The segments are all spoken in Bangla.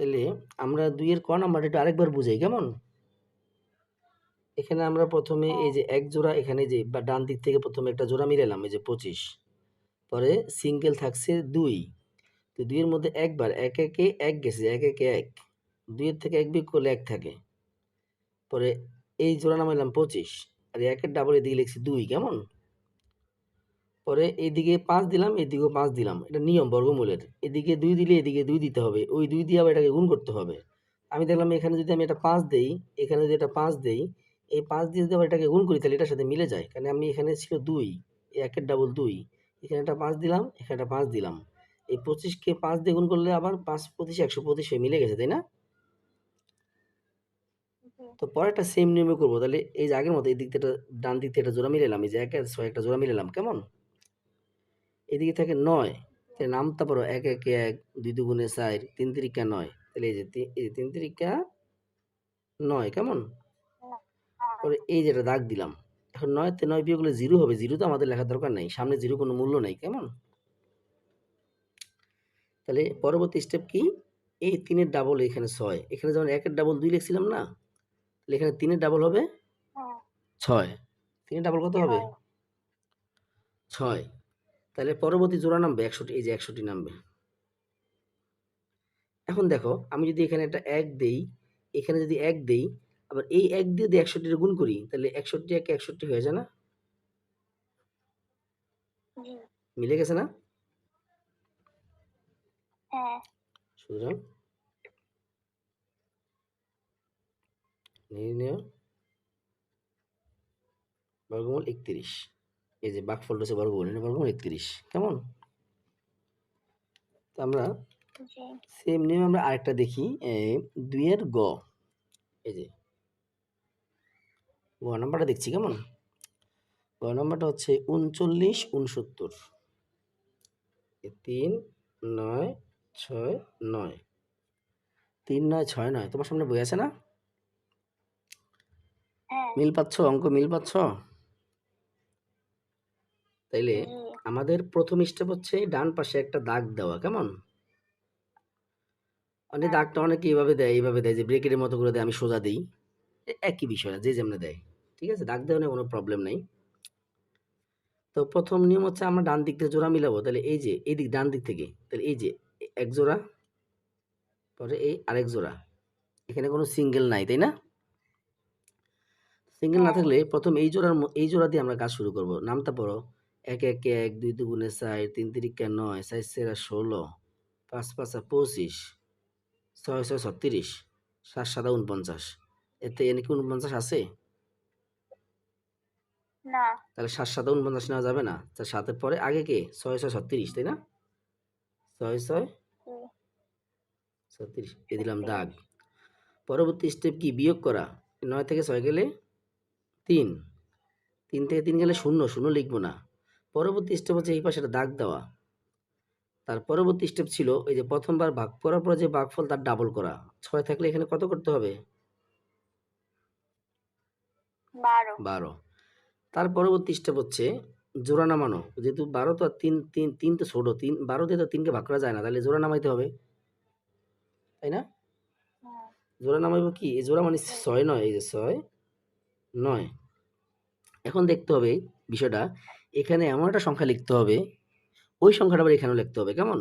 তাহলে আমরা দুইয়ের ক নাম্বারটা একটু আরেকবার বুঝাই, কেমন? এখানে আমরা প্রথমে এই যে এক জোড়া, এখানে যে বা ডান দিক থেকে প্রথমে একটা জোড়া মিলালাম এই যে পঁচিশ। পরে সিঙ্গেল থাকছে দুই। তো দুইয়ের মধ্যে একবার এক একে এক গেছে, এক একে এক। দুইয়ের থেকে এক বিয়োগ করলে এক থাকে। পরে এই জোড়া নামাইলাম পঁচিশ। আর একের ডাবল এদিকে লিখছি দুই, কেমন? পরে এদিকে পাঁচ দিলাম এদিকেও পাঁচ দিলাম। এটা নিয়ম বর্গমূলের। এদিকে দুই দিলে এদিকে দুই দিতে হবে। ওই দুই দিয়ে আবার এটাকে গুণ করতে হবে। আমি দেখলাম এখানে যদি আমি এটা পাঁচ দেই এখানে যদি এটা পাঁচ দেই এই পাঁচ দিয়ে যদি আবার এটাকে গুণ করি তাহলে এটার সাথে মিলে যায়। কারণ আমি এখানে ছিল দুই একের ডাবল দুই। এখানে একটা পাঁচ দিলাম এখানে একটা পাঁচ দিলাম। এই পঁচিশকে পাঁচ দিয়ে গুণ করলে আবার পাঁচ পঁচিশ একশো পঁচিশ হয়ে মিলে গেছে তাই না? তো পরে একটা সেম নিয়মে করব। তাহলে এই যে আগের মতো এই দিক থেকে একটা- ডান দিক থেকে একটা জোড়া মিলালাম এই যে এক ছয় একটা জোড়া মিলালাম কেমন? এদিকে থাকে নয়। তাহলে নামতে পারো এক এক এক দুই দুগুণে চার তিন তিরিকা নয়। তাহলে এই যে এই যে তিন তিরিকা নয় কেমন? পরে এই যেটা দাগ দিলাম। এখন নয় তে নয় বিয়োগ করলে জিরো হবে জিরো তো আমাদের লেখার দরকার নাই। সামনে জিরো কোনো মূল্য নেই কেমন? তাহলে পরবর্তী স্টেপ কি? এই তিনের ডাবল এখানে ছয়। এখানে যেমন একের ডাবল দুই লিখছিলাম না তাহলে এখানে তিনের ডাবল হবে হ্যাঁ। ছয়। তিনের ডাবল কত হবে? ছয়। তাহলে পরবর্তী জোড়া নামবে একশোটি এই যে একশোটি নামবে। এখন দেখো আমি যদি এখানে একটা এক দেই এখানে যদি এক দেই আবার এই এক দিয়ে যদি একষট্টির গুণ করি তাহলে একষট্টি একে একষট্টি হয়ে যায় না? মিলে গেছে না? হ্যাঁ। সুতরাং নির্ণয় বর্গমূল একত্রিশ। এই যে বাকফলটা হচ্ছে বর্গমূল এটা বর্গমূল একত্রিশ কেমন? তো আমরা সেম নিয়ম আমরা আরেকটা দেখি এই দুইয়ের গ এই যে। গ নাম্বারটা দেখছি কেমন? গ নাম্বারটা হচ্ছে উনচল্লিশ উনসত্তর। তিন নয় ছয় নয়। তিন নয় ছয় নয় তোমার সামনে বই আছে না? হ্যাঁ। মিল পাচ্ছ? অঙ্ক মিল পাচ্ছ? তাইলে আমাদের প্রথম স্টেপ হচ্ছে ডান পাশে একটা দাগ দেওয়া কেমন? অনেক দাগটা অনেকে এইভাবে দেয় এইভাবে দেয় যে ব্রেকের মতো করে দেয় আমি সোজা দিই। একই বিষয় যে যেমন দেয় ঠিক আছে? দাগ দেওয়া নিয়ে কোনো প্রবলেম নেই। তো প্রথম নিয়ম হচ্ছে আমরা ডান দিক থেকে জোড়া মিলাবো তাহলে এই যে এই দিক ডান দিক থেকে তাহলে এই যে এক জোড়া পরে এই আরেক জোড়া। এখানে কোনো সিঙ্গেল নাই তাই না? সিঙ্গেল না হ্যাঁ। থাকলে প্রথম এই জোড়ার এই জোড়া দিয়ে আমরা কাজ শুরু করব। নামটা পড়ো। এক এক এক দুই দুগুণে চার তিন তিরিকা নয় চার সেরা ষোলো পাঁচ পাঁচা পঁচিশ ছয় ছয় ছত্রিশ সাত সাদা উনপঞ্চাশ এতে এনে কি উনপঞ্চাশ আছে? না। তাহলে সাত সাদা উনপঞ্চাশ নেওয়া যাবে না। তা সাতের পরে আগে কে? ছয় ছয় ছত্রিশ তাই না? ছয় ছয় ছত্রিশ এ দিলাম দাগ। পরবর্তী স্টেপ কি? বিয়োগ করা। নয় থেকে ছয় গেলে তিন। তিন থেকে তিন গেলে শূন্য শূন্য লিখব না। পরবর্তী স্টেপ হচ্ছে এই পাশে দাগ দেওয়া। তার পরবর্তী স্টেপ ছিল এই যে প্রথমবার ভাগ করার পর যে ভাগফল তার ডাবল করা। ছয় থাকলে এখানে কত করতে হবে? বারো। বারো। তার পরবর্তী স্টেপ হচ্ছে জোড়া নামানো। যেহেতু বারো তো আর তিন তিন তিন তো ছোটো তিন বারো দিয়ে তো তিনকে ভাগ করা যায় না তাহলে জোড়া নামাইতে হবে। তাই না? হ্যাঁ। জোড়া নামাইব কি? এই জোড়া মানে ছয় নয় এই যে ছয় নয়। এখন দেখতে হবে বিষয়টা। এখানে এমন একটা সংখ্যা লিখতে হবে ওই সংখ্যাটা আবার এখানেও লিখতে হবে কেমন?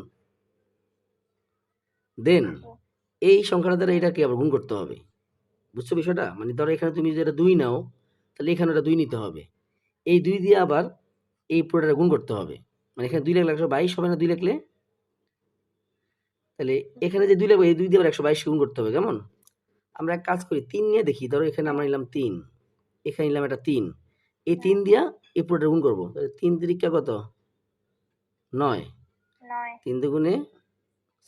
দেন এই সংখ্যাটা দ্বারা এটাকে আবার গুণ করতে হবে বুঝছ বিষয়টা? মানে ধরো এখানে তুমি যেটা দুই নাও তাহলে এখানে ওটা দুই নিতে হবে এই দুই দিয়ে আবার এই পুরোটা গুণ করতে হবে মানে এখানে দুই লাগলে একশো বাইশ হবে না দুই লিখলে? তাহলে এখানে যে দুই লাগবে এই দুই দিয়ে আবার একশো বাইশ গুণ করতে হবে কেমন? আমরা এক কাজ করি তিন নিয়ে দেখি ধরো এখানে আমরা নিলাম তিন এখানে নিলাম একটা তিন এই তিন দিয়া এই পুরোটা গুণ করব। তিন তিরিকা কত? নয়। তিন দুগুণে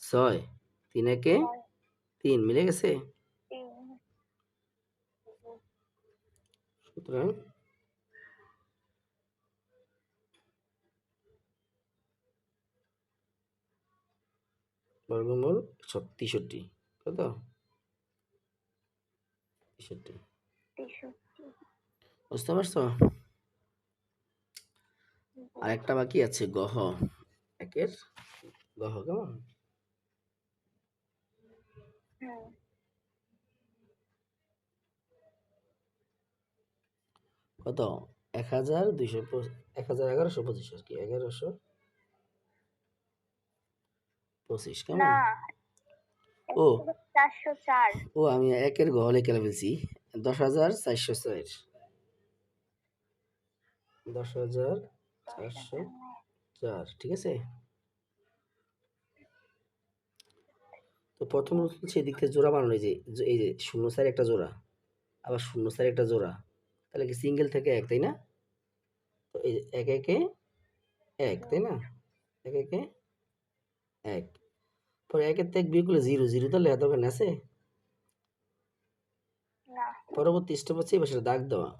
ছয়। তিন একে তিন মিলে গেছে? সুতরাং বর্গমূল তেষট্টি কত? তেষট্টি। বুঝতে পারছ? আর একটা বাকি আছে গহ একের? গহ কেমন? কত? এক হাজার দুইশো এক হাজার এগারোশো পঁচিশ আর কি এগারোশো পঁচিশ কেমন? ও। ও আমি একের গহলে কেলে ফেলছি। দশ হাজার চারশো চার। দশ হাজার চারশো চার ঠিক আছে? তো প্রথম হচ্ছে এদিক থেকে জোড়া বানানো যে এই যে শূন্য একটা জোড়া আবার শূন্য একটা জোড়া তাহলে কি সিঙ্গেল থেকে এক তাই না? তো এই এক একে এক তাই না? এক একে এক। পরে একের থেকে বিয়ে করলে জিরো জিরো তাহলে এত ওখানে আছে? পরবর্তী স্টেপ হচ্ছে এবার সেটা দাগ দেওয়া।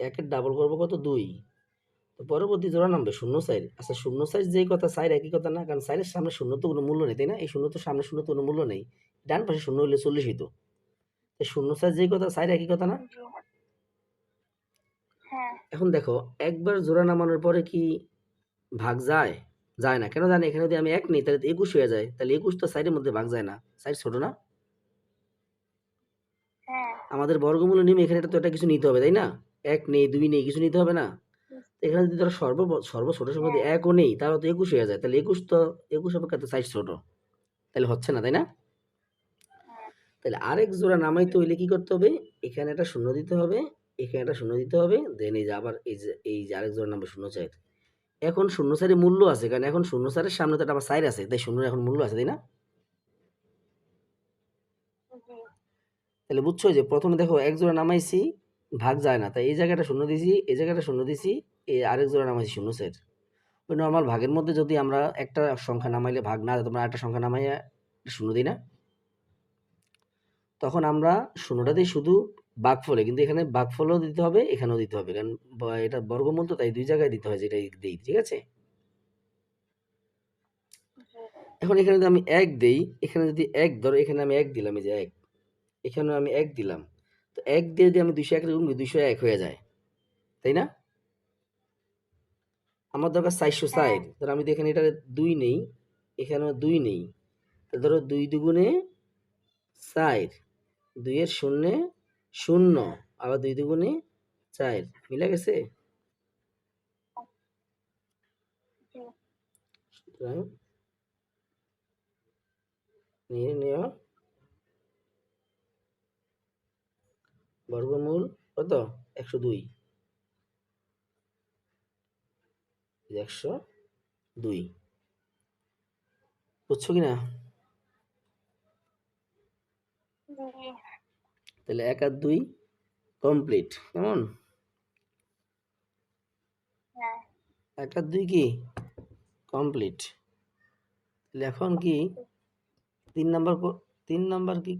একের ডাবল করব কত? দুই। তো পরবর্তী জোড়া নামবে শূন্য সাইড আচ্ছা শূন্য সাইজ যেই কথা সাইড একই কথা না কারণ সাইডের সামনে শূন্য তো কোনো মূল্য নেই তাই না? এই শূন্য তো সামনে শূন্য তো কোনো মূল্য নেই। ডান পাশে শূন্য হলে চল্লিশ হইতো। তো শূন্য সাইজ যেই কথা সাইড একই কথা না? হ্যাঁ। এখন দেখো একবার জোড়া নামানোর পরে কি ভাগ যায়? যায় না। কেন জানি? এখানে যদি আমি এক নিই তাহলে একুশ হয়ে যায়। তাহলে একুশ তো সাইডের মধ্যে ভাগ যায় না। সাইড ছোট না? হ্যাঁ। আমাদের বর্গমূল নিয়মে এখানে তো একটা কিছু নিতে হবে তাই না? এক নেই দুই নেই কিছু নিতে হবে না? এখানে যদি ধরো সর্ব সর্ব ছোট সংখ্যা যদি একও নেই তাহলে তো একুশ হয়ে যায়। তাহলে একুশ তো একুশ অপেক্ষা তো সাইজ ছোট। তাহলে হচ্ছে না তাই না? তাহলে আরেক জোড়া নামাইতে হইলে কি করতে হবে? এখানে একটা শূন্য দিতে হবে এখানে একটা শূন্য দিতে হবে দেন এই যে আবার এই যে এই যে আরেক জোড়া নাম্বার শূন্য চার। এখন শূন্য সারের মূল্য আছে কারণ এখন শূন্য সারের সামনে তো একটা আবার সাইড আছে তাই শূন্য এখন মূল্য আছে তাই না? তাহলে বুঝছ যে প্রথমে দেখো এক জোড়া নামাইছি ভাগ যায় না তাই এই জায়গাটা শূন্য দিছি এই জায়গাটা শূন্য দিছি আরেক জোড়া নামাইছি শূন্য সেট। ওই নর্মাল ভাগের মধ্যে যদি আমরা একটা সংখ্যা নামাইলে ভাগ না তোমরা একটা সংখ্যা নামাইয়া শূন্য দিই না? তখন আমরা শূন্যটা দিই শুধু বাঘফলে কিন্তু এখানে বাঘফলও দিতে হবে, এখানেও দিতে হবে। কারণ এটা বর্গমূল তো তাই দুই জায়গায় দিতে হয় যেটা দিই, ঠিক আছে? এখন এখানে যদি আমি এক দেই, এখানে যদি এক ধরো, এখানে আমি এক দিলাম, এই যে এক। এখানে আমি এক দিলাম। তো এক দিয়ে যদি আমি দুইশো এক গুণ দুইশো এক হয়ে যায়। তাই না? আমার দরকার চারশো হ্যাঁ। ষাট ধরো আমি যদি এখানে এটা দুই নেই এখানে দুই নেই। তো ধরো দুই দুগুণে চার দুইয়ের শূন্যে শূন্য আবার দুই দুগুণে চার মিলে গেছে? নিয়ে নেওয়া বর্গমূল কত? একশো দুই। একশো দুই। বুঝছ কি না তাহলে এক আর দুই কমপ্লিট কেমন? হ্যাঁ। এক আর দুই কি? কমপ্লিট তাহলে এখন কি? তিন নাম্বার তিন নাম্বার কি